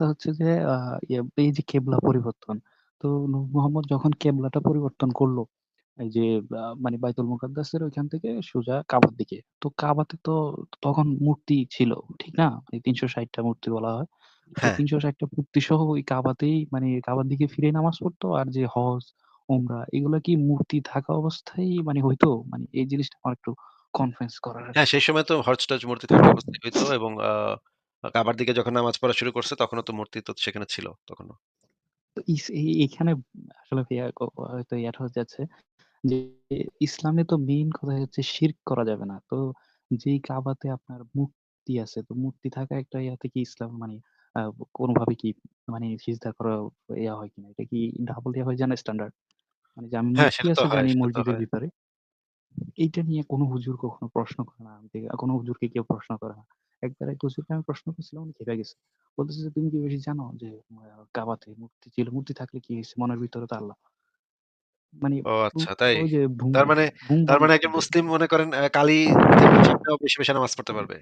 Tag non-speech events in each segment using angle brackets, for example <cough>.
অবস্থা হচ্ছে যে আ ইয়ে এই যে কেবলা পরিবর্তন। তো নূর মোহাম্মদ যখন কেবলাটা পরিবর্তন করল, এই যে আ মানে বাইতুল মুকাদ্দাসের ওইখান থেকে সোজা কাবার দিকে। তো কাবাতে তো তখন মূর্তি ছিল। ঠিক না? এই ৩৬০ টা মূর্তি বলা হয়। তো হ্যাঁ। ৩৬০ টা মূর্তি সহ ওই কাবাতেই মানে কাবার দিকে ফিরে নামাজ পড়তো। আর যে হজ, উমরা এগুলা কি মূর্তি থাকা অবস্থায় মানে হইতো? মানে এই জিনিসটা আমার একটু কনফিউজ করার হ্যাঁ, আরকি। সেই সময় তো হজ-টজ মূর্তি থাকা অবস্থায় হইতো এবং আ কাবার দিকে যখন নামাজ পড়া শুরু করছে তখনও তো মূর্তি তো সেখানে ছিল তখনও। তো ইস এই এইখানে আসলে ভাইয়া ক হয়তো ইয়াটা হয়ে যাচ্ছে যে ইসলামে তো মেইন কথা হচ্ছে শিরক করা যাবে না। তো যেই কাবাতে আপনার মূর্তি আছে, তো মূর্তি থাকা একটা ইয়াতে কি ইসলাম মানে আ কোনভাবে কি মানে সিজদা করা ইয়া হয় কিনা? এটা কি ডাবল ইয়া হয়ে যায় না স্ট্যান্ডার্ড? মানে যে আমি হ্যাঁ, মূর্তি সেটা তো আছে হয়, জানি সেটা তো মসজিদের হয়। ভিতরে। এইটা নিয়ে কোন হুজুর কখনো প্রশ্ন করে না। কোন হুজুরকে কেউ প্রশ্ন করে না। একবার এক হুজুরকে আমি প্রশ্ন করছিলাম উনি খেপে গেছে। বলতেছে যে, "তুমি কি বেশি জানো যে কাবাতে মূর্তি ছিল। মূর্তি থাকলে কি হইছে? মনের ভিতরে তো আল্লাহ।" মানে ও আচ্ছা তাই? ওই যে তার মানে তার মানে একজন মুসলিম মনে করেন সামনেও বসে, বসে নামাজ পড়তে পারবে।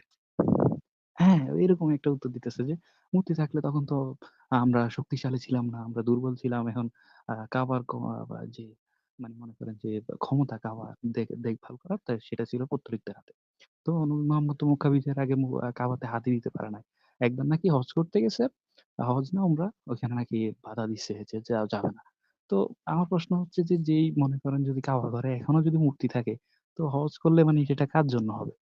হ্যাঁ, এরকম একটা উত্তর দিতেছে যে, "মূর্তি থাকলে তখন তো আমরা শক্তিশালী ছিলাম না। আমরা দুর্বল ছিলাম। এখন আ কাবার ক যে মানে মনে করেন যে ক্ষমতা কাবা দেখভাল করা তা সেটা ছিল পত্তলিকদের হাতে।" তো মোহাম্মদ বিজয়ের আগে মু কাবাতে হাতই দিতে পারে নাই। একবার নাকি হজ করতে গেছে। হজ না উমরা ওইখানে নাকি বাধা দিছে যে যাওয়া যাবে না। তো আমার প্রশ্ন হচ্ছে যে, যেই মনে করেন যদি কাবা ঘরে এখনও যদি মূর্তি থাকে, তো হজ করলে মানে সেটা কার জন্য হবে?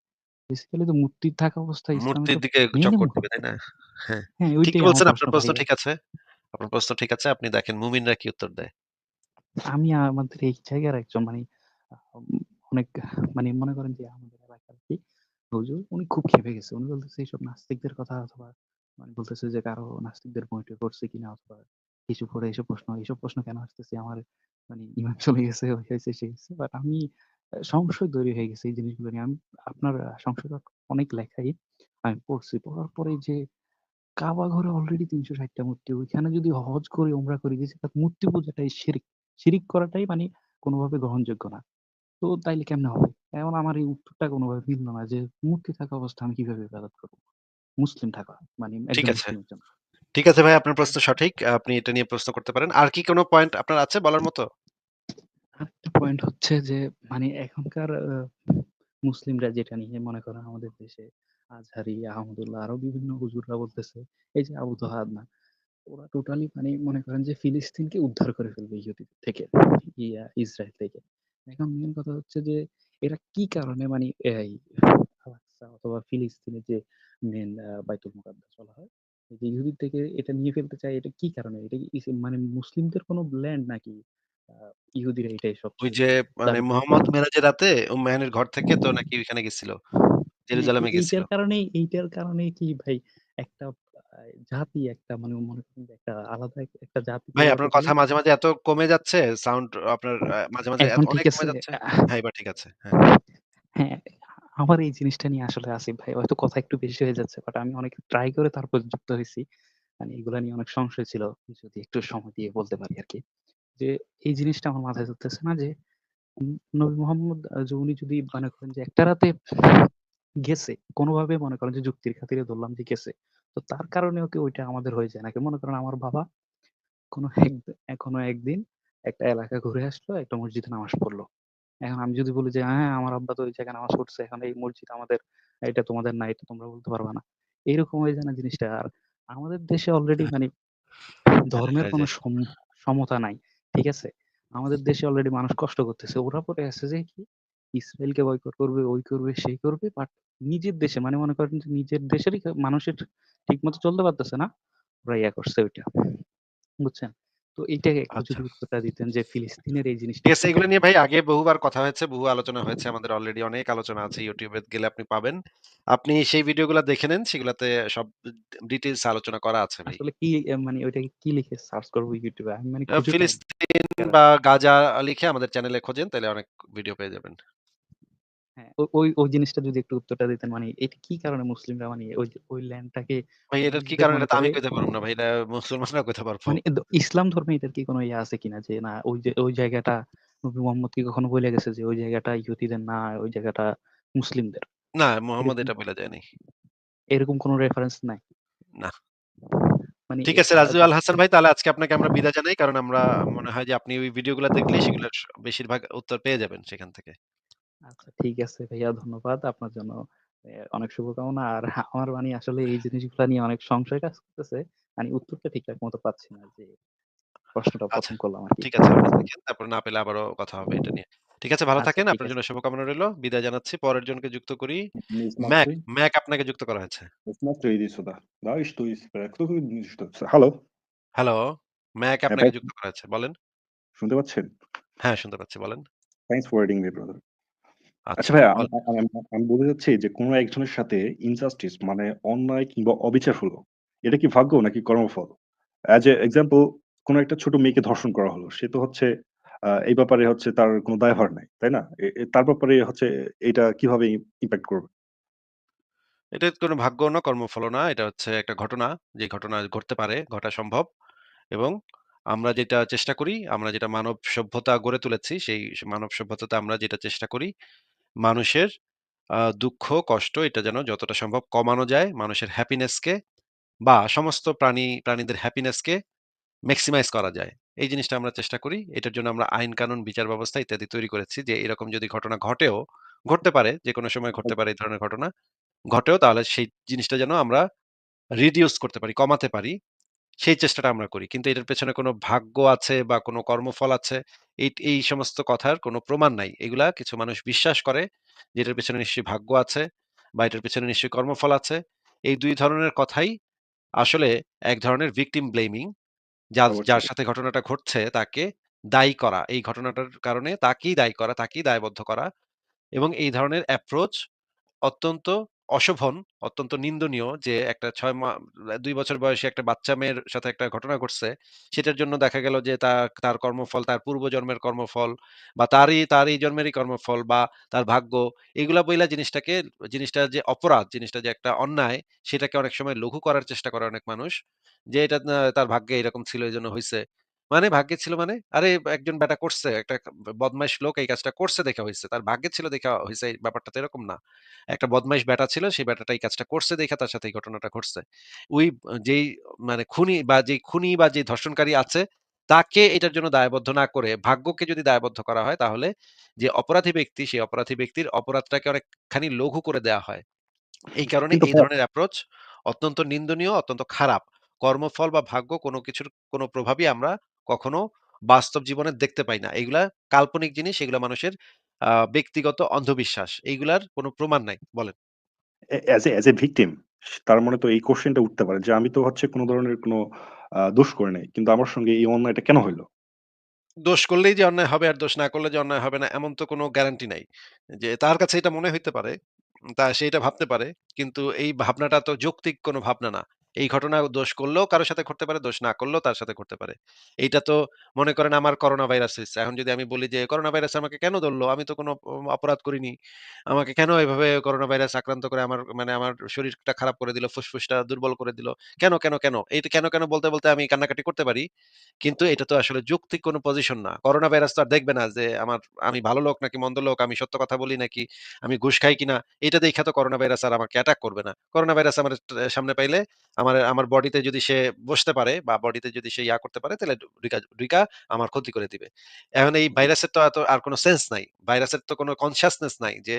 বেসিক্যালি তো মূর্তি থাকা অবস্থায় ইসলামে মূর্তির তো দিকে মূর্তি দিবে, তাই না? হ্যাঁ, হ্যাঁ, ওইটাই আমার বলছেন প্রশ্ন আপনার প্রশ্ন ভাইয়া। ঠিক আছে। আপনার প্রশ্ন ঠিক আছে। আপনি দেখেন মুমিনরা কি উত্তর দেয়। আমি আমাদের এই জায়গার একজন মানে অনেক মানে মনে করেন যে আমাদের এলাকার আরকি হুজুর উনি খুব ক্ষেপে গেছে। উনি বলতেছে এইসব নাস্তিকদের কথা অথবা মানে বলতেছে যে কারও নাস্তিকদের বই-টই পড়ছে কিনা অথবা কিছু পড়ে এসব প্রশ্ন, এসব প্রশ্ন কেন আসতেছে? আমার মানে ইমান চলে গেছে, ওই হইছে, সেই হইছে। বাট আমি সংশয় তৈরি হয়ে গেছে এই জিনিসগুলো নিয়ে। আমি আপনার আ সংশয়টা অনেক লেখাই আমি পড়ছি। পড়ার পরে যে কাবা ঘরে অলরেডি তিনশো ষাটটা মূর্তি। ওইখানে যদি হজ করি, উমরা করি, বেশিরভাগ মূর্তি পূজাটাই শিরক। শিরিক করাটাই মানে কোনভাবে গ্রহণযোগ্য না। তো তাইলে কেমনে হবে? এখন আমার এই উত্তরটা কোনভাবে মিলল না যে মূর্তি থাকা অবস্থায় আমি কীভাবে ইবাদত করব? মুসলিম থাকা মানে ঠিক একজন আছে। মুসলিমের জন্য। ঠিক আছে ভাই আপনার প্রশ্ন সঠিক। আপনি এটা নিয়ে প্রশ্ন করতে পারেন। আর কি কোনো পয়েন্ট আপনার আছে বলার মতো? আরেকটা পয়েন্ট হচ্ছে যে মানে এখনকার মুসলিমরা যেটা নিয়ে মনে করেন আমাদের দেশে আজহারি, আহমদুল্লাহ আরও বিভিন্ন হুজুররা বলতেছে এই যে আবু তোহা আদনান ওরা টোটালি মানে মনে করেন যে ফিলিস্তিনকে উদ্ধার করে ফেলবে ইহুদিদের থেকে, ইয়া ইসরায়েল থেকে। এখন মেইন কথা হচ্ছে যে এরা কি কারণে মানে এই অথবা ফিলিস্তিনের যে মেইন আ বাইতুল মুকাদ্দাস বলা হয়। যে ইহুদি থেকে এটা নিয়ে ফেলতে চায় এটা কি কারণে? এটা কি মানে মুসলিমদের কোনো ল্যান্ড নাকি ইহুদিরা এটাই সব ওই যে মানে? মোহাম্মদ মেরাজের রাতে উম্মাহানের ঘর থেকে তো নাকি ওইখানে গেছিল। হ্যাঁ, জেরুজালেমে গেছিল। এইটার কারণেই এইটার কারণেই কি ভাই একটা জাতি একটা মানে মনে করেন একটা আলাদা একটা জাতিকে ভাই আপনার কথা মাঝে, মাঝে এত কমে যাচ্ছে, সাউন্ড আপনার মাঝে, মাঝে এত অনেক কমে যাচ্ছে। হ্যাঁ, এবার ঠিক আছে। হ্যাঁ। হ্যাঁ, আমার এই জিনিসটা নিয়ে আসলে আসিফ ভাই হয়তো কথা একটু বেশি হয়ে যাচ্ছে। বাট আমি অনেক ট্রাই করে তারপর যুক্ত হইছি। মানে এগুলা নিয়ে অনেক সংশয় ছিল। যদি একটু সময় দিয়ে বলতে পারি আর কি যে এই জিনিসটা আমার মাথায় ধরতেছে না যে নবী মোহাম্মদ যে উনি যদি মনে করেন যে একটা রাতে গেছে, কোনোভাবে মনে করেন যে যুক্তির খাতিরে ধরলাম যে গেছে। তো তার কারণেও কি ওইটা আমাদের হয়ে যায় নাকি? মনে করেন আমার বাবা কোন এক কোনো একদিন একটা এলাকা ঘুরে আসলো, একটা মসজিদে নামাজ পড়ল এখন আমি যদি বলি যে, "হ্যাঁ, আমার আব্বা তো ওই জায়গায় নামাজ পড়ছে। এখন এই মসজিদ আমাদের, এটা তোমাদের না, এটা তোমরা বলতে পারবা না।" এরকম হয়ে যায় না জিনিসটা? আর আমাদের দেশে অলরেডি মানে ধর্মের হয়ে কোন সম সমতা নাই। ঠিক আছে? আমাদের দেশে অলরেডি মানুষ কষ্ট করতেছে। ওরা পরে আছে যে কি ইসরায়েলকে বয়কট করবে, ওই করবে, সেই করবে। বাট নিজের দেশে মানে মনে করেন নিজের দেশেরই মানুষের ঠিকমতো চলতে পারতেছে না। ওরা ইয়া করছে ওইটা। বুঝছেন? তো এইটাকে একটু আচ্ছা। যদি উত্তরটা দিতেন যে ফিলিস্তিনের এই জিনিসটা ঠিক আছে এগুলো নিয়ে ভাই আগে বহুবার কথা হয়েছে, বহু আলোচনা হয়েছে। আমাদের অলরেডি অনেক আলোচনা আছে। এ গেলে আপনি পাবেন। আপনি সেই ভিডিওগুলা দেখে নেন। সেগুলাতে সব ডিটেইলস আলোচনা করা আছে ভাই। আসলে কি মানে ওইটাকে কি লিখে সার্চ করব ইউটিউবে আমি মানে। ফিলিস্তিন বা গাজা লিখে আমাদের চ্যানেলে খোঁজেন তাহলে অনেক ভিডিও পেয়ে যাবেন। হ্যাঁ, ওই, ওই জিনিসটা যদি একটু উত্তরটা দিতেন মানে এটা কি কারণে মুসলিমরা মানে ওই ওই ল্যান্ডটাকে ভাই এটার কি কারণ এটা আমি কইতে পারব না ভাই। এটা মুসলমানরা কইতে পারব। মানে ইসলাম ধর্মে এটার কি কোন ইয়ে আছে কিনা? যে না ওই যে ওই জায়গাটা নবী মোহাম্মদ কি কখনো বইলা গেছে যে ওই জায়গাটা ইহুদিদের না, ওই জায়গাটা মুসলিমদের। না, মোহাম্মদ এটা বইলা যায় নাই। এরকম কোনো রেফারেন্স নাই? না। মানে ঠিক আছে রাজু আল হাসান ভাই তাহলে আজকে আপনাকে আমরা বিদায় জানাই। কারণ আমরা মনে হয় যে আপনি ওই ভিডিওগুলা দেখলেই সেগুলার বেশিরভাগ উত্তর পেয়ে যাবেন সেখান থেকে। আচ্ছা ঠিক আছে ভাইয়া ধন্যবাদ। আপনার জন্য এ অনেক শুভকামনা। আর আমার মানে আসলে এই জিনিসগুলা নিয়ে অনেক সংশয় কাজ করতেছে। মানে উত্তরটা ঠিকঠাক মতো পাচ্ছি না যে প্রশ্নটা আচ্ছা, ১ম করলাম আরকি। ঠিক আছে আপনি দেখেন। তারপর না পেলে আবারও কথা হবে এটা নিয়ে। ঠিক আছে ভালো আচ্ছা থাকেন। ঠিক আপনার আছে। জন্য শুভকামনা রইলো। বিদায় জানাচ্ছি। পরের জনকে যুক্ত করি। Не ম্যাক, смотри. ম্যাক আপনাকে যুক্ত করা হয়েছে। Не смотри, иди сюда. Да, и что из э, кто вы м что হ্যালো? হ্যালো, ম্যাক হ্যাঁ আপনাকে ভাই যুক্ত করা হয়েছে। বলেন। শুনতে পাচ্ছেন? হ্যাঁ, শুনতে পাচ্ছি বলেন। Thanks for waiting me brother. আচ্ছা আচ্ছা, ভাইয়া আমি বলতে চাচ্ছি যে কোন একজনের সাথে ইনজাস্টিস মানে অন্যায় কিংবা অবিচার হলো। এটা কি ভাগ্য নাকি কর্মফল? অ্যাজ এ এক্সাম্পল কোন একটা ছোট মেয়েকে ধর্ষণ করা হলো। সে তো হচ্ছে আ এই ব্যাপারে হচ্ছে তার কোন দায়ভার নাই। তাই না? এ এ তার ব্যাপারে হচ্ছে এটা কীভাবে ইম্প্যাক্ট করবে? এটা কোনো ভাগ্য না, কর্মফল না। এটা হচ্ছে একটা ঘটনা। যে ঘটনা ঘটতে পারে, ঘটা সম্ভব। এবং আমরা যেটা চেষ্টা করি, আমরা যেটা মানব সভ্যতা গড়ে তুলেছি, সেই মানব সভ্যতাতে আমরা যেটা চেষ্টা করি, মানুষের দুঃখ, কষ্ট এটা যেন যতটা সম্ভব কমানো যায়। মানুষের হ্যাপিনেস কে বা সমস্ত প্রাণী প্রাণীদের হ্যাপিনেস ম্যাক্সিমাইজ করা যায়। এই জিনিসটা আমরা চেষ্টা করি। এটার জন্য আমরা আইন কানুন, বিচার ব্যবস্থা ইত্যাদি তৈরি করেছি যে এরকম যদি ঘটনা ঘটেও, ঘটতে পারে, যেকোনো সময় ঘটতে পারে এই ধরনের ঘটনা। ঘটেও তাহলে সেই জিনিসটা যেন আমরা রিডিউস করতে পারি, কমাতে পারি। সেই চেষ্টাটা আমরা করি। কিন্তু এটার পেছনে কোনো ভাগ্য আছে বা কোনো কর্মফল আছে, এই এই সমস্ত কথার কোনো প্রমাণ নাই। এগুলা কিছু মানুষ বিশ্বাস করে যে এটার পেছনে নিশ্চয়ই ভাগ্য আছে বা এটার পেছনে নিশ্চয়ই কর্মফল আছে। এই দুই ধরনের কথাই আসলে এক ধরনের ভিকটিম ব্লেমিং যার যার সাথে ঘটনাটা ঘটছে তাকে দায়ী করা। এই ঘটনাটার কারণে তাকেই দায়ী করা, তাকেই দায়বদ্ধ করা এবং এই ধরনের অ্যাপ্রোচ অত্যন্ত অশোভন, অত্যন্ত নিন্দনীয় যে একটা ছয় মা দুই বছর বয়সী একটা বাচ্চা মেয়ের সাথে একটা ঘটনা ঘটছে। সেটার জন্য দেখা গেল যে তা তার কর্মফল, তার পূর্বজন্মের কর্মফল বা তারই তার এই জন্মেরই কর্মফল বা তার ভাগ্য এগুলা বইলা জিনিসটাকে জিনিসটা যে অপরাধ, জিনিসটা যে একটা অন্যায় সেটাকে অনেক সময় লঘু করার চেষ্টা করে অনেক মানুষ। যে এটা তার ভাগ্যে এরকম ছিল এই জন্য হইছে। মানে ভাগ্যে ছিল মানে? আরে একজন ব্যাটা করছে, একটা বদমাইশ লোক এই কাজটা করছে দেখে হইছে। তার ভাগ্যে ছিল দেখে হইছে ব্যাপারটা তো এরকম না। একটা বদমাইশ ব্যাটা ছিল, সেই ব্যাটাটা এই কাজটা করছে দেইখা তার সাথে এই ঘটনাটা ঘটছে। ওই যেই মানে খুনি বা যেই খুনি বা যে ধর্ষণকারী আছে, তাকে এটার জন্য দায়বদ্ধ না করে ভাগ্যকে যদি দায়বদ্ধ করা হয় তাহলে যে অপরাধী ব্যক্তি, সেই অপরাধী ব্যক্তির অপরাধটাকে অনেকখানি লঘু করে দেয়া হয়। এই কারণে কিন্তু এই ধরনের অ্যাপ্রোচ অত্যন্ত নিন্দনীয়, অত্যন্ত খারাপ। কর্মফল বা ভাগ্য কোনো কিছুর কোনো প্রভাবই আমরা কখনো বাস্তব জীবনে দেখতে পাই না। এগুলা কাল্পনিক জিনিস, এগুলা মানুষের ব্যক্তিগত অন্ধবিশ্বাস। এইগুলার কোনো প্রমাণ নাই। বলেন। As a as a victim তার মনে তো এই কোয়েশ্চেনটা উঠতে পারে যে আমি তো হচ্ছে কোন ধরনের কোন দোষ করে নাই। কিন্তু আমার সঙ্গে এই অন্যায়টা কেন হইল দোষ করলেই যে অন্যায় হবে আর দোষ না করলে যে অন্যায় হবে না এমন তো কোনো গ্যারান্টি নাই। যে তার কাছে এটা মনে হইতে পারে, তা সে এটা ভাবতে পারে। কিন্তু এই ভাবনাটা তো যৌক্তিক কোনো ভাবনা না। এই ঘটনা দোষ করলেও কারও সাথে ঘটতে পারে, দোষ না করলেও তার সাথে ঘটতে পারে। এইটা তো মনে করেন আমার করোনা ভাইরাস হইছে। এখন যদি আমি বলি যে করোনা ভাইরাস আমাকে কেন ধরলো? আমি তো কোনো অপরাধ করিনি। আমাকে কেন এভাবে করোনা ভাইরাস আক্রান্ত করে আমার মানে আমার শরীরটা খারাপ করে দিল, ফুসফুসটা দুর্বল করে দিল। কেন, কেন, কেন? এইটা কেন, কেন বলতে, বলতে আমি কান্নাকাটি করতে পারি। কিন্তু এটা তো আসলে যৌক্তিক কোনো পজিশন না। করোনা ভাইরাস তো আর দেখবে না যে আমার আমি ভালো লোক নাকি মন্দ লোক, আমি সত্য কথা বলি নাকি আমি ঘুষ খাই কিনা। এটা দেইখা তো করোনা ভাইরাস আর আমাকে অ্যাটাক করবে না। করোনা ভাইরাস আমার সামনে পাইলে আমার আমার বডিতে যদি সে বসতে পারে বা বডিতে যদি সে ইয়া করতে পারে তাহলে ডুইকা ডুইকা আমার ক্ষতি করে দিবে। এখন এই ভাইরাসের তো এত আর কোনো সেন্স নাই। ভাইরাসের তো কোনো কনসিয়াসনেস নাই যে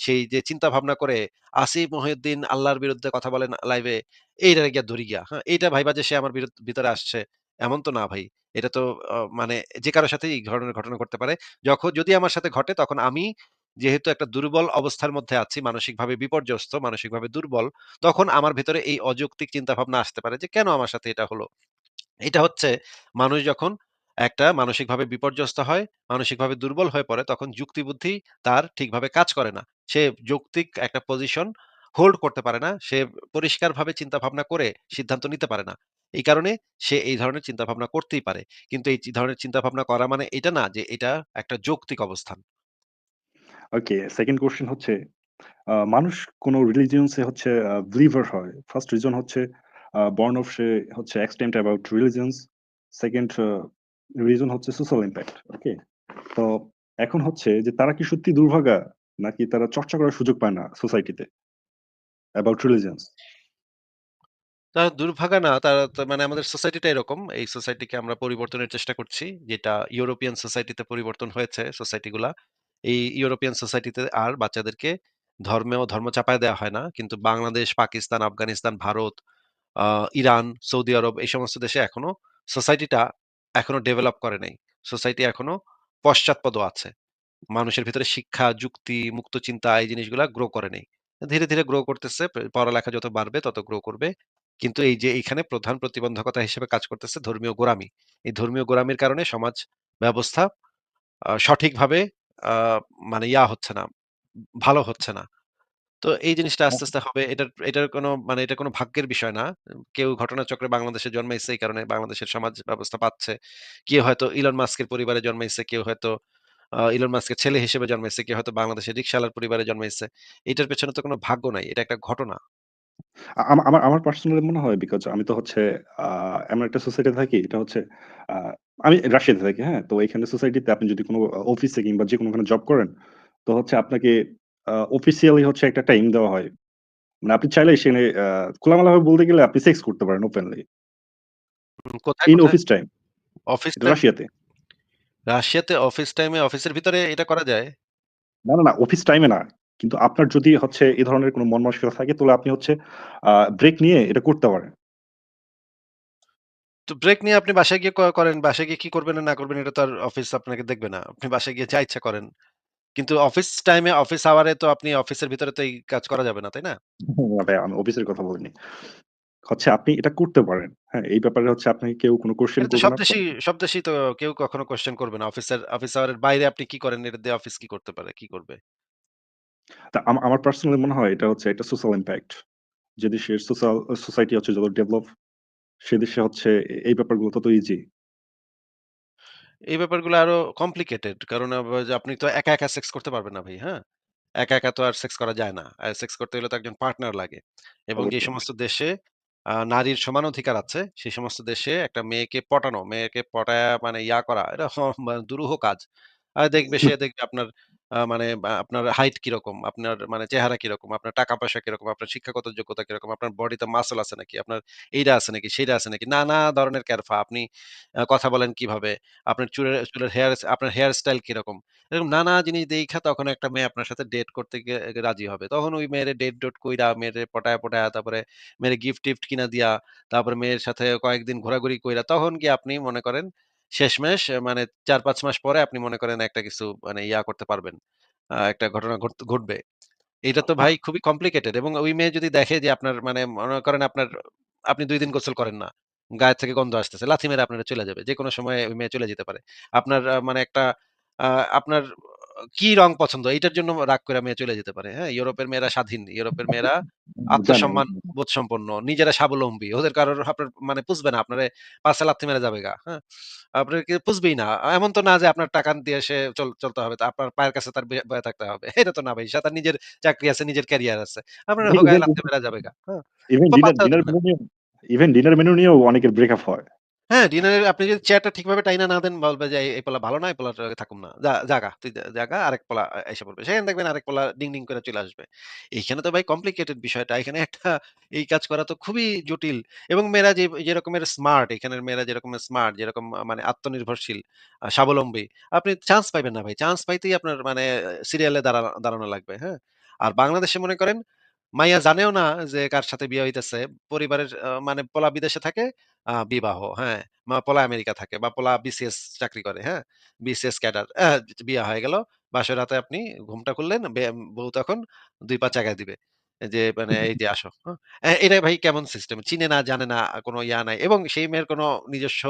সেই যে চিন্তা ভাবনা করে আসিফ মহিউদ্দিন আল্লাহর বিরুদ্ধে কথা বলেন লাইভে এইটা গিয়া ধরি গিয়া। হ্যাঁ? এইটা ভাইবা যে সে আমার বিরুদ ভিতরে আসছে। এমন তো না ভাই। এটা তো মানে যে কারোর সাথেই এই ধরনের ঘটনা ঘটতে পারে। যখন যদি আমার সাথে ঘটে তখন আমি যেহেতু একটা দুর্বল অবস্থার মধ্যে আছি, মানসিকভাবে বিপর্যস্ত, মানসিকভাবে দুর্বল, তখন আমার ভেতরে এই অযৌক্তিক চিন্তাভাবনা আসতে পারে যে কেন আমার সাথে এটা হলো? এটা হচ্ছে মানুষ যখন একটা মানসিকভাবে বিপর্যস্ত হয়, মানসিকভাবে দুর্বল হয়ে পড়ে তখন যুক্তিবুদ্ধি তার ঠিকভাবে কাজ করে না। সে যৌক্তিক একটা পজিশন হোল্ড করতে পারে না। সে পরিষ্কারভাবে চিন্তাভাবনা করে সিদ্ধান্ত নিতে পারে না। এই কারণে সে এই ধরনের চিন্তাভাবনা করতেই পারে। কিন্তু এই ধরনের চিন্তাভাবনা করা মানে এটা না যে এটা একটা যৌক্তিক অবস্থান। ওকে, 2nd কোয়েশ্চেন হচ্ছে মানুষ কোন রিলিজিয়নস হচ্ছে বিলিভার হয়। ফার্স্ট রিজন হচ্ছে বর্ন অফ সে হচ্ছে extent about religions. 2nd uh reason হচ্ছে সোশ্যাল ইমপ্যাক্ট। ওকে? তো এখন হচ্ছে যে তারা কি সত্যি দুর্ভাগা? নাকি তারা চর্চা করার সুযোগ পায় না সোসাইটিতে? About religions? তারা দুর্ভাগা না। তারা মানে আমাদের সোসাইটিটা এরকম। এই সোসাইটিকে আমরা পরিবর্তনের চেষ্টা করছি। যেটা ইউরোপিয়ান সোসাইটিতে পরিবর্তন হয়েছে সোসাইটিগুলা। এই ইউরোপিয়ান সোসাইটিতে আর বাচ্চাদেরকে ধর্মেও ধর্ম চাপায় দেওয়া হয় না। কিন্তু Bangladesh, Pakistan, Afghanistan, Bharat, Iran, Saudi Arab এই সমস্ত দেশে এখনও সোসাইটিটা এখনও ডেভেলপ করে নাই। সোসাইটি এখনও পশ্চাৎপদ আছে। মানুষের ভিতরে শিক্ষা, যুক্তি, মুক্ত চিন্তা এই জিনিসগুলা গ্রো করে নেই ধীরে, ধীরে গ্রো করতেছে। পড়ালেখা যত বাড়বে তত গ্রো করবে। কিন্তু এই যে এইখানে প্রধান প্রতিবন্ধকতা হিসেবে কাজ করতেছে ধর্মীয় গোঁড়ামি। এই ধর্মীয় গোঁড়ামির কারণে সমাজ ব্যবস্থা সঠিকভাবে মানে ইয়া হচ্ছে না, ভালো হচ্ছে না। তো এই জিনিসটা আস্তে, আস্তে হবে। এটার এটার কোনো মানে এটা কোনো ভাগ্যের বিষয় না। কেউ ঘটনাচক্রে বাংলাদেশে জন্মাইছে এই কারণে বাংলাদেশের সমাজ ব্যবস্থা পাচ্ছে। কেউ হয়তো ইলন মাস্কের পরিবারে জন্মাইছে, কেউ হয়তো আ ইলন মাস্কের ছেলে হিসেবে জন্মাইছে, কেউ হয়তো বাংলাদেশের রিকশাওয়ালার পরিবারে জন্মাইছে। এটার পেছনে তো কোনো ভাগ্য নাই। এটা একটা ঘটনা। আ আমা আমার আমার পার্সোনালি মনে হয় বিকজ আমি তো হচ্ছে আ এমন একটা সোসাইটিতে থাকি এটা হচ্ছে আ আমি রাশিয়াতে থাকি, হ্যাঁ? তো এখানে সোসাইটিতে আপনি যদি কোনো আ অফিসে কিংবা যেকোনো ওখানে জব করেন, তো হচ্ছে আপনাকে আ অফিসিয়ালি হচ্ছে একটা টাইম দেওয়া হয়। মানে আপনি চাইলে সেখানে আ খোলামেলাভাবে বলতে গেলে আপনি সেক্স করতে পারেন ওপেনলি। হুম, কোথায়, ইন কোথায়? Office time. অফিস এটা টাইম? রাশিয়াতে। রাশিয়াতে অফিস টাইমে অফিসের ভিতরে এটা করা যায়? না, না, না অফিস টাইমে না। কিন্তু আপনার যদি হচ্ছে এ ধরনের কোনো মন মানসিকতা থাকে তাহলে আপনি হচ্ছে আ ব্রেক নিয়ে এটা করতে পারেন। তো ব্রেক নিয়ে আপনি বাসায় গিয়ে ক করেন। বাসায় গিয়ে কি করবেন না, না করবেন এটা তো আর অফিস আপনাকে দেখবে না। আপনি বাসায় গিয়ে যা ইচ্ছা করেন। কিন্তু অফিস টাইমে অফিস আওয়ারে তো আপনি অফিসের ভিতরে তো এই কাজ করা যাবে না, তাই না? না ভাই আমি অফিসের কথা বলিনি। হচ্ছে আপনি এটা করতে পারেন। হ্যাঁ? এই ব্যাপারে হচ্ছে আপনাকে কেউ কোনো কোয়েশ্চেন এটা তো করবে সব না। দেশেই সব দেশেই তো কেউ কখনো কোয়েশ্চেন করবে না। অফিসের অফিস আওয়ারের বাইরে আপনি কি করেন এটা দিয়ে অফিস কি করতে পারে? কি করবে? তা আমা আমার পার্সোনালি মনে হয় এটা হচ্ছে একটা সোশ্যাল ইমপ্যাক্ট। যে দেশের সোশ্যাল সোসাইটি হচ্ছে যত ডেভেলপ সে দেশে হচ্ছে এই ব্যাপারগুলো তত ইজি। এই ব্যাপারগুলো আরও কমপ্লিকেটেড। কারণ আব যে আপনি তো একা, একা সেক্স করতে পারবেন না ভাই, হ্যাঁ? একা, একা তো আর সেক্স করা যায় না। আর সেক্স করতে গেলে তো একজন পার্টনার লাগে। এবং যে অবশ্যই। সমস্ত দেশে আ নারীর সমান অধিকার আছে, সেই সমস্ত দেশে একটা মেয়েকে পটানো, মেয়েকে পটায়া মানে ইয়া করা, এটা হ মানে দুরূহ কাজ। দেখবে সে দেখবে আপনার মানে আপনার হাইট কীরকম, আপনার মানে চেহারা কীরকম, আপনার টাকা-পয়সা কীরকম, আপনার শিক্ষাগত যোগ্যতা কীরকম, আপনার বডিতে মাসল আছে নাকি, আপনার এইটা আছে নাকি, সেইটা আছে নাকি। নানা ধরনের ক্যারফা। আপনি কথা বলেন কীভাবে, আপনার চুলের চুলের হেয়ার আপনার হেয়ার স্টাইল কীরকম। এরকম নানা জিনিস দেখা তখন একটা মেয়ে আপনার সাথে ডেট করতে রাজি হবে। তখন ওই মেয়ের ডেট-ডোট কইরা, মেয়েরে পটায় পটায়া তারপরে মেয়ের গিফট-টিফট কিনা দিয়া, তারপরে মেয়ের সাথে কয়েকদিন ঘোরাঘুরি কইরা, তখন কি আপনি মনে করেন শেষমেষ মানে ৪-৫ মাস পরে আপনি মনে করেন একটা কিছু মানে ইয়া করতে পারবেন। আ একটা ঘটনা ঘট ঘটবে। এইটা তো ভাই খুবই কমপ্লিকেটেড এবং ওই মেয়ে যদি দেখে যে আপনার মানে মনে করেন আপনার আপনি দুই দিন গোসল করেন না। গায়ের থেকে গন্ধ আসতেছে। লাথি মেরে আপনারা চলে যাবে। যেকোনো সময় ওই মেয়ে চলে যেতে পারে। আপনার আ মানে একটা আ আপনার কি রং পছন্দ এটার জন্য রাগ কইরা মেয়ে চলে যেতে পারে। হ্যাঁ? ইউরোপের মেয়েরা স্বাধীন। ইউরোপের <laughs> মেয়েরা। আত্মসম্মান বোধ সম্পন্ন। নিজেরা স্বাবলম্বী। ওদের কারোর আপনার মানে পুষবে না। আপনারে পাছে লাথি মেরে যাবেগা। হ্যাঁ? আপনাকে পুষবেই না। এমন তো না যে আপনার টাকা দিয়ে সে চল চলতে হবে। আপনার পায়ের কাছে তার বয়া থাকতে হবে। এটা তো না ভাই। তার নিজের চাকরি আছে, নিজের ক্যারিয়ার আছে। আপনার গায়ে লাথি মেরা যাবেগা। হ্যাঁ? Even dinner. মেনু নিয়েও অনেকের ব্রেকআপ হয়। হ্যাঁ, ডিনারের আপনি যদি চেয়ারটা ঠিকভাবে টাইনা না দেন বলবে যে, "এই পোলা ভালো না, এই লগে থাকুম না। জাগা, তুই জাগা আরেক পোলা আইসা পড়বে।" সেখানে দেখবেন আরেক পোলা ডিং, ডিং করে চলে আসবে। এইখানে তো ভাই কমপ্লিকেটেড বিষয়টা। এখানে একটা এই কাজ করা তো খুবই জটিল এবং মেয়েরা যে যে রকমের স্মার্ট, এখানের মেয়েরা যেরকম স্মার্ট, যেরকম মানে আত্মনির্ভরশীল, স্বাবলম্বী, আপনি চান্স পাইবেন না ভাই। চান্স পাইতেই আপনার মানে সিরিয়ালে দাঁড়া দাঁড়ানো লাগবে, হ্যাঁ? আর বাংলাদেশে মনে করেন মাইয়া জানেও না যে কার সাথে বিয়ে হইতেছে। পরিবারের মানে পোলা বিদেশে থাকে, বিবাহ, হ্যাঁ? পোলা আমেরিকা থাকে বা পোলা বিসিএস চাকরি করে, হ্যাঁ? BCS cadre. বিয়া হয়ে গেল। বাসর রাতে আপনি ঘুমটা খুললেন, বউ তখন দুই পা চাগায় দিবে। যে মানে, "এই যে আসো।" হ্যাঁ? এটা ভাই কেমন সিস্টেম? চিনে না, জানে না, কোনো ইয়া নাই এবং সেই মেয়ের কোনো নিজস্ব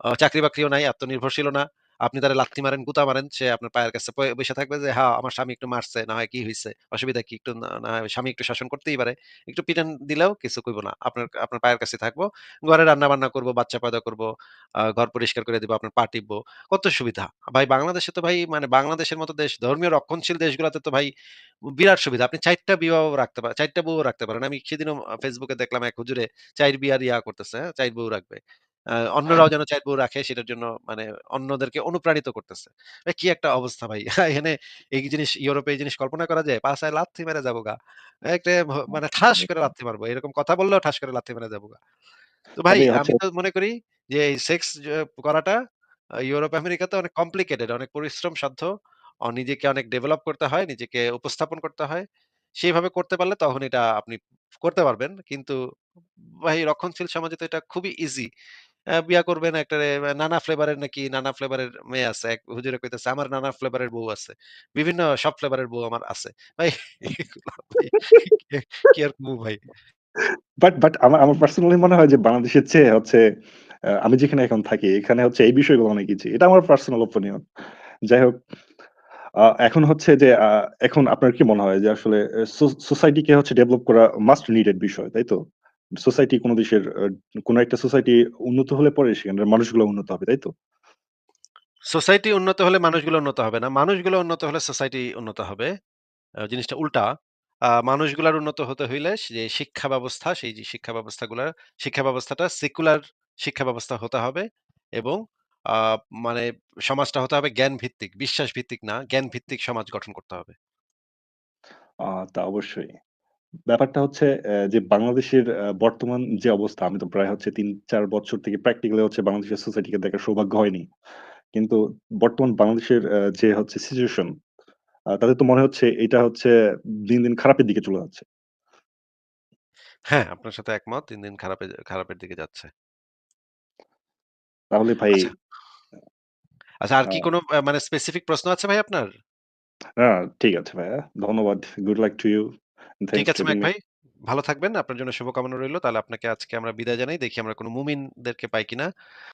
আ চাকরি-বাকরিও নাই, আত্মনির্ভরশীলও না। আপনি তারে লাথি মারেন, গুতা মারেন, সে আপনার পায়ের কাছে বইসা থাকবে যে, "হ্যাঁ, আমার স্বামী একটু মারছে, না হয় কি হইছে? অসুবিধা কি? একটু না স্বামী একটু শাসন করতেই পারে।" একটু পিটান দিলেও কিছু কইব না। আপনার আপনার পায়ের কাছে থাকব। ঘরে রান্না-বান্না করব, বাচ্চা পয়দা করব, ঘর পরিষ্কার করে দিব, আপনার পা টিপবো। কত সুবিধা। ভাই বাংলাদেশে তো ভাই মানে বাংলাদেশের মতো দেশ, ধর্মীয় রক্ষণশীল দেশগুলাতে তো ভাই বিরাট সুবিধা। আপনি ৪ বিবাহ রাখতে পারেন, চারটা বউ রাখতে পারেন। আমি সেদিনও এ দেখলাম এক হুজুরে ৪ বিয়ার ইয়া করতেছে, হ্যাঁ? ৪ বউ রাখবে। আ অন্যরাও যেন ৪ বউ রাখে সেটার জন্য মানে অন্যদেরকে অনুপ্রাণিত করতেছে। কি একটা অবস্থা ভাই। <laughs> এখানে এই জিনিস ইউরোপে এই জিনিস কল্পনা করা যায়? পাছায় লাথি মেরে যাবোগা। একটা মানে ঠাস করে লাথি মারবো। এরকম কথা বললেও ঠাস করে লাথি মেরে যাবোগা। তো ভাই আমি তো মনে করি যে এই সেক্স করাটা ইউরোপ আমেরিকাতে অনেক কমপ্লিকেটেড, অনেক পরিশ্রম সাধ্য। নিজেকে অনেক ডেভেলপ করতে হয়, নিজেকে উপস্থাপন করতে হয়। সেইভাবে করতে পারলে তখন এটা আপনি করতে পারবেন। কিন্তু ভাই রক্ষণশীল সমাজে তো এটা খুবই ইজি। বিয়া করবেন একটারে নানা ফ্লেভারের নাকি নানা ফ্লেভারের মেয়ে আছে। এক হুজুরে কইতেছে, "আমার নানা ফ্লেভারের বউ আছে। বিভিন্ন সব ফ্লেভারের বউ আমার আছে।" ভাই কি আর কমু ভাই? বাট বাট আমার আমার পার্সোনালি মনে হয় যে বাংলাদেশের চেয়ে হচ্ছে আমি যেখানে এখন থাকি এখানে হচ্ছে এই বিষয়গুলো অনেক কিছু এটা আমার পার্সোনাল ওপিনিয়ন। যাই হোক এখন হচ্ছে যে এখন আপনার কি মনে হয় যে আসলে সোসাইটিকে হচ্ছে ডেভেলপ করা মাস্ট নিডেড বিষয়, তাই তো? সোসাইটি কোন দেশের কোন একটা সোসাইটি উন্নত হলে পরে সেখানের মানুষগুলো উন্নত হবে, তাই তো? সোসাইটি উন্নত হলে মানুষগুলো উন্নত হবে না। মানুষগুলো উন্নত হলে সোসাইটি উন্নত হবে। জিনিসটা উল্টা। মানুষগুলার উন্নত হতে হইলে যে শিক্ষা ব্যবস্থা, সেই যে শিক্ষা ব্যবস্থাগুলা শিক্ষা ব্যবস্থাটা সেকুলার শিক্ষা ব্যবস্থা হতে হবে এবং মানে সমাজটা হতে হবে জ্ঞান ভিত্তিক, বিশ্বাস ভিত্তিক না, জ্ঞান ভিত্তিক সমাজ গঠন করতে হবে। তা অবশ্যই। ব্যাপারটা হচ্ছে অ্যা যে বাংলাদেশের বর্তমান যে অবস্থা আমি তো প্রায় হচ্ছে ৩-৪ বছর থেকে প্র্যাকটিক্যালি হচ্ছে বাংলাদেশের সোসাইটিকে দেখার সৌভাগ্য হয়নি। কিন্তু বর্তমান বাংলাদেশের যে হচ্ছে সিচুয়েশন আ তাতে তো মনে হচ্ছে এটা হচ্ছে দিন, দিন খারাপের দিকে চলে যাচ্ছে। হ্যাঁ, আপনার সাথে একমত। দিন, দিন খারাপে খারাপের দিকে যাচ্ছে। তাহলে ভাই আচ্ছা, আচ্ছা আর আ কি কোনো আ মানে স্পেসিফিক প্রশ্ন আছে ভাই আপনার? না ঠিক আছে ভাইয়া। ধন্যবাদ। Good luck to you. ঠিক থ্যাংকস আছে ফর মাইক ভাই। ভালো থাকবেন। আপনার জন্য শুভকামনা রইল। তাহলে আপনাকে আজকে আমরা বিদায় জানাই। দেখি আমরা কোনো মুমিনদেরকে পাই কিনা।